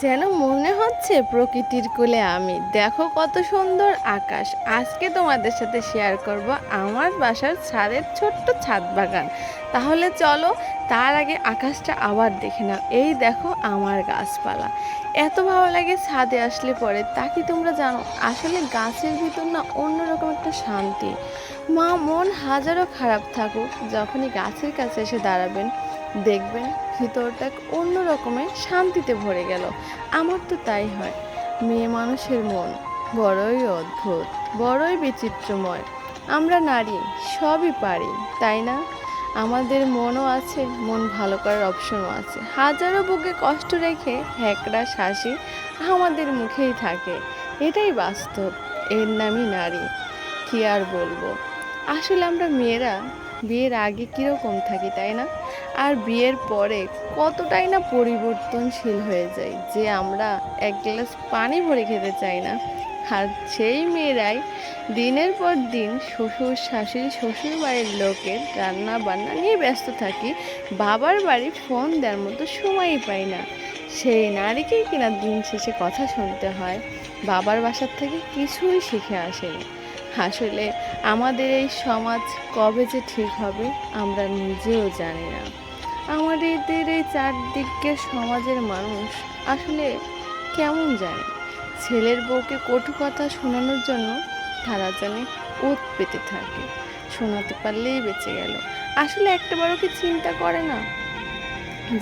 যেন মনে হচ্ছে প্রকৃতির কোলে আমি। দেখো কত সুন্দর আকাশ। আজকে তোমাদের সাথে শেয়ার করব আমার বাসার ছাদের ছোট্ট ছাদ বাগান। তাহলে চলো তার আগে আকাশটা আবার দেখে নাও। এই দেখো আমার গাছপালা। এত ভালো লাগে ছাদে আসলে পরে। তা কি তোমরা জানো? আসলে গাছের ভিতর না অন্যরকম একটা শান্তি। মা মন হাজারো খারাপ থাকুক, যখনই গাছের কাছে এসে দাঁড়াবেন। দেখবেন, ভিতরটা অন্য রকমের শান্তিতে ভরে গেল। আমার তো তাই হয়। মেয়ে মানুষের মন, বড়ই অদ্ভুত, বড়ই বিচিত্রময়। আমরা নারী, সবই পারি, তাই না? আমাদের মনও আছে, মন ভালো করার অপশনও আছে। হাজারো বুকে কষ্ট রেখে হ্যাকড়া শাসি আমাদের মুখেই থাকে। এটাই বাস্তব, এর নামই নারী। কি আর বলব? আসলে আমরা মেয়েরা বিয়ের আগে কীরকম থাকি, তাই না? আর বিয়ের পরে কতটাই না পরিবর্তনশীল হয়ে যায় যে আমরা এক গ্লাস পানি ভরে খেতে চাই না। আর সেই মেয়েরাই দিনের পর দিন শ্বশুর, শাশুড়ি শ্বশুর বাড়ির লোকের রান্না বান্না নিয়ে ব্যস্ত থাকি, বাবার বাড়ি ফোন দেওয়ার মতো সময়ই পাই না। সেই নারীকেই কিনা দিন শেষে কথা শুনতে হয়, বাবার বাসার থেকে কিছুই শিখে আসেনি। আসলে আমাদের এই সমাজ কবে যে ঠিক হবে, আমরা নিজেও জানি না। আমাদের এই চারদিকের সমাজের মানুষ আসলে কেমন জানে? ছেলের বউকে কটু কথা শোনানোর জন্য তারা জানে ওত পেতে থাকে, শোনাতে পারলেই বেঁচে গেল। আসলে একটাবারও কি চিন্তা করে না?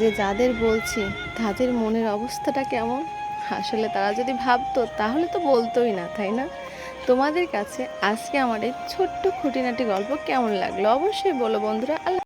যে যাদের বলছি, তাদের মনের অবস্থাটা কেমন? আসলে তারা যদি ভাবতো, তাহলে তো বলতোই না, তাই না? তোমাদের কাছে আজকে আমার এই ছোট্ট খুঁটিনাটি গল্প কেমন লাগল? অবশ্যই বলো বন্ধুরা। আল্লাহ